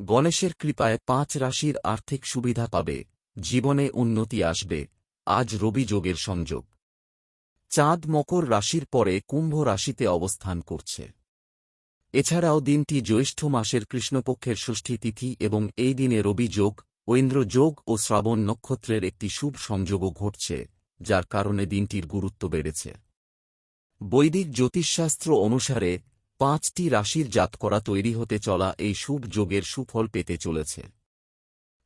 গণেশের কৃপায় পাঁচ রাশির আর্থিক সুবিধা পাবে, জীবনে উন্নতি আসবে। আজ রবি যোগের সংযোগ। চাঁদ মকর রাশির পরে কুম্ভ রাশিতে অবস্থান করছে। এছাড়াও দিনটি জ্যৈষ্ঠ মাসের কৃষ্ণপক্ষের ষষ্ঠী তিথি এবং এই দিনে রবি যোগ, ঐন্দ্র যোগ ও শ্রাবণ নক্ষত্রের একটি শুভ সংযোগও ঘটছে, যার কারণে দিনটির গুরুত্ব বেড়েছে। বৈদিক জ্যোতিষশাস্ত্র অনুসারে পাঁচটি রাশির জাতকরা তৈরি হতে চলা এই শুভ যোগের সুফল পেতে চলেছে।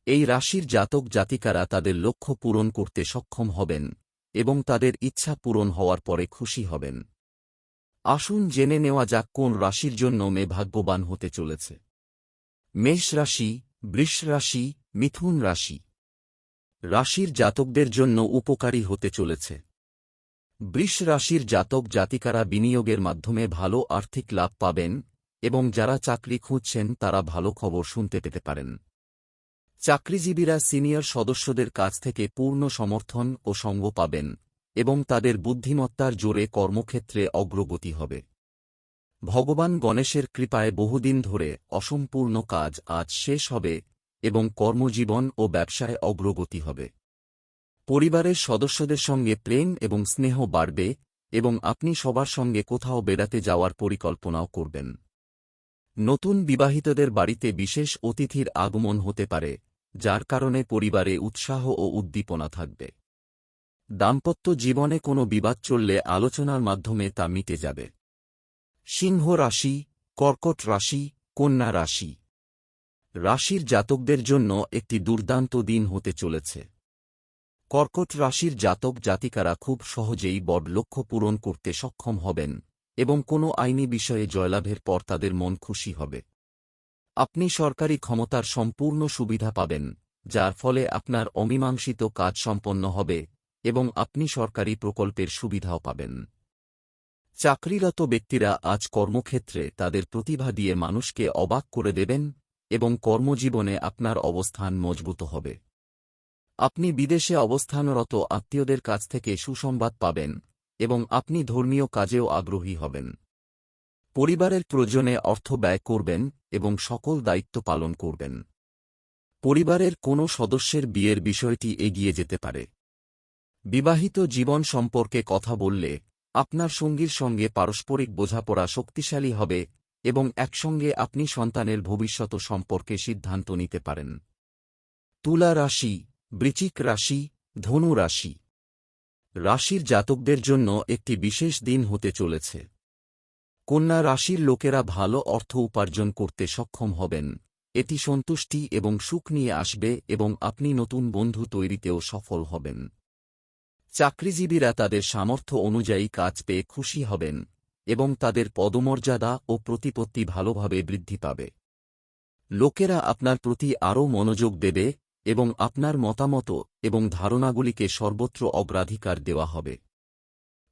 এই রাশির জাতক জাতিকারা তাদের লক্ষ্য পূরণ করতে সক্ষম হবেন এবং তাদের ইচ্ছা পূরণ হওয়ার পরে খুশি হবেন। আসুন জেনে নেওয়া যাক কোন রাশির জন্য মে ভাগ্যবান হতে চলেছে। মেষ রাশি, বৃষ রাশি, মিথুন রাশি। রাশির জাতকদের জন্য উপকারী হতে চলেছে। বৃষ রাশির জাতক জাতিকারা বিনিয়োগের মাধ্যমে ভালো আর্থিক লাভ পাবেন এবং যারা চাকরি খুঁজছেন তারা ভালো খবর শুনতে পেতে পারেন। চাকরিজীবীরা সিনিয়র সদস্যদের কাছ থেকে পূর্ণ সমর্থন ও সঙ্গ পাবেন এবং তাদের বুদ্ধিমত্তার জোরে কর্মক্ষেত্রে অগ্রগতি হবে। ভগবান গণেশের কৃপায় বহুদিন ধরে অসম্পূর্ণ কাজ আজ শেষ হবে এবং কর্মজীবন ও ব্যবসায় অগ্রগতি হবে। পরিবারের সদস্যদের সঙ্গে প্রেম এবং স্নেহ বাড়বে এবং আপনি সবার সঙ্গে কোথাও বেড়াতে যাওয়ার পরিকল্পনাও করবেন। নতুন বিবাহিতদের বাড়িতে বিশেষ অতিথির আগমন হতে পারে, যার কারণে পরিবারে উৎসাহ ও উদ্দীপনা থাকবে। দাম্পত্য জীবনে কোনো বিবাদ চললে আলোচনার মাধ্যমে তা মিটে যাবে। সিংহ রাশি, কর্কট রাশি, কন্যা রাশি। রাশির জাতকদের জন্য একটি দুর্দান্ত দিন হতে চলেছে। কর্কট রাশির জাতক জাতিকারা খুব সহজেই বড় লক্ষ্য পূরণ করতে সক্ষম হবেন, এবং কোনো আইনি বিষয়ে জয়লাভের পর তাদের মন খুশি হবে। আপনি সরকারি ক্ষমতার সম্পূর্ণ সুবিধা পাবেন, যার ফলে আপনার অমীমাংসিত কাজ সম্পন্ন হবে, এবং আপনি সরকারি প্রকল্পের সুবিধাও পাবেন। চাকরিরত ব্যক্তিরা আজ কর্মক্ষেত্রে তাদের প্রতিভা দিয়ে মানুষকে অবাক করে দেবেন, এবং কর্মজীবনে আপনার অবস্থান মজবুত হবে। আপনি বিদেশে অবস্থানরত আত্মীয়দের কাছ থেকে সুসংবাদ পাবেন এবং আপনি ধর্মীয় কাজেও আগ্রহী হবেন। পরিবারের প্রয়োজনে অর্থ ব্যয় করবেন এবং সকল দায়িত্ব পালন করবেন। পরিবারের কোনো সদস্যের বিয়ের বিষয়টি এগিয়ে যেতে পারে। বিবাহিত জীবন সম্পর্কে কথা বললে আপনার সঙ্গীর সঙ্গে পারস্পরিক বোঝাপড়া শক্তিশালী হবে এবং একসঙ্গে আপনি সন্তানের ভবিষ্যৎ সম্পর্কে সিদ্ধান্ত নিতে পারেন। তুলা রাশি বৃচিক রাশি, ধনু রাশি। রাশির জাতকদের জন্য একটি বিশেষ দিন হতে চলেছে। কন্যা রাশির লোকেরা ভালো অর্থ উপার্জন করতে সক্ষম হবেন। এটি সন্তুষ্টি এবং সুখ নিয়ে আসবে এবং আপনি নতুন বন্ধু তৈরিতেও সফল হবেন। চাকরিজীবীরা তাদের সামর্থ্য অনুযায়ী কাজ পেয়ে খুশি হবেন এবং তাদের পদমর্যাদা ও প্রতিপত্তি ভালোভাবে বৃদ্ধি পাবে। লোকেরা আপনার প্রতি আরও মনোযোগ দেবে এবং আপনার মতামত এবং ধারণাগুলিকে সর্বত্র অগ্রাধিকার দেওয়া হবে।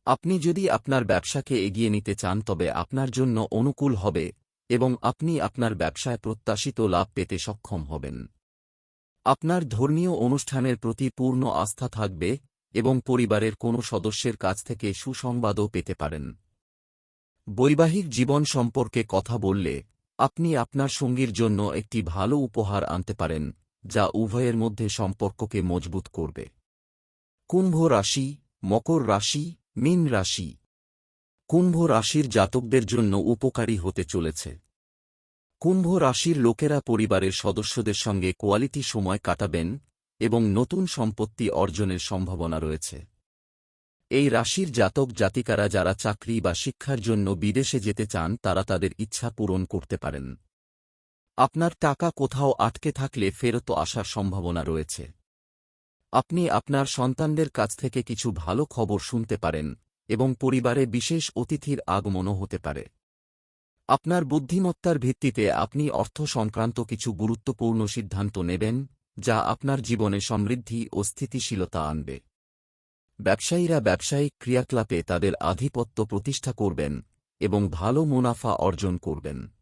আপনি যদি আপনার ব্যবসাকে এগিয়ে নিতে চান তবে আপনার জন্য অনুকূল হবে এবং আপনি আপনার ব্যবসায় প্রত্যাশিত লাভ পেতে সক্ষম হবেন। আপনার ধর্মীয় অনুষ্ঠানের প্রতি পূর্ণ আস্থা থাকবে এবং পরিবারের কোনো সদস্যের কাছ থেকে সুসংবাদও পেতে পারেন। বৈবাহিক জীবন সম্পর্কে কথা বললে আপনি আপনার সঙ্গীর জন্য একটি ভালো উপহার আনতে পারেন যা উভয়ের মধ্যে সম্পর্ককে মজবুত করবে। কুম্ভ রাশি, মকর রাশি, মীন রাশি। কুম্ভ রাশির জাতকদের জন্য উপকারী হতে চলেছে। কুম্ভ রাশির লোকেরা পরিবারের সদস্যদের সঙ্গে কোয়ালিটি সময় কাটাবেন এবং নতুন সম্পত্তি অর্জনের সম্ভাবনা রয়েছে। এই রাশির জাতক জাতিকারা যারা চাকরি বা শিক্ষার জন্য বিদেশে যেতে চান, তারা তাদের ইচ্ছা পূরণ করতে পারেন। আপনার টাকা কোথাও আটকে থাকলে ফেরত আসার সম্ভাবনা রয়েছে। আপনি আপনার সন্তানদের কাছ থেকে কিছু ভালো খবর শুনতে পারেন এবং পরিবারে বিশেষ অতিথির আগমনও হতে পারে। আপনার বুদ্ধিমত্তার ভিত্তিতে আপনি অর্থ সংক্রান্ত কিছু গুরুত্বপূর্ণ সিদ্ধান্ত নেবেন, যা আপনার জীবনে সমৃদ্ধি ও স্থিতিশীলতা আনবে। ব্যবসায়ীরা ব্যবসায়িক ক্রিয়াকলাপে তাদের আধিপত্য প্রতিষ্ঠা করবেন এবং ভালো মুনাফা অর্জন করবেন।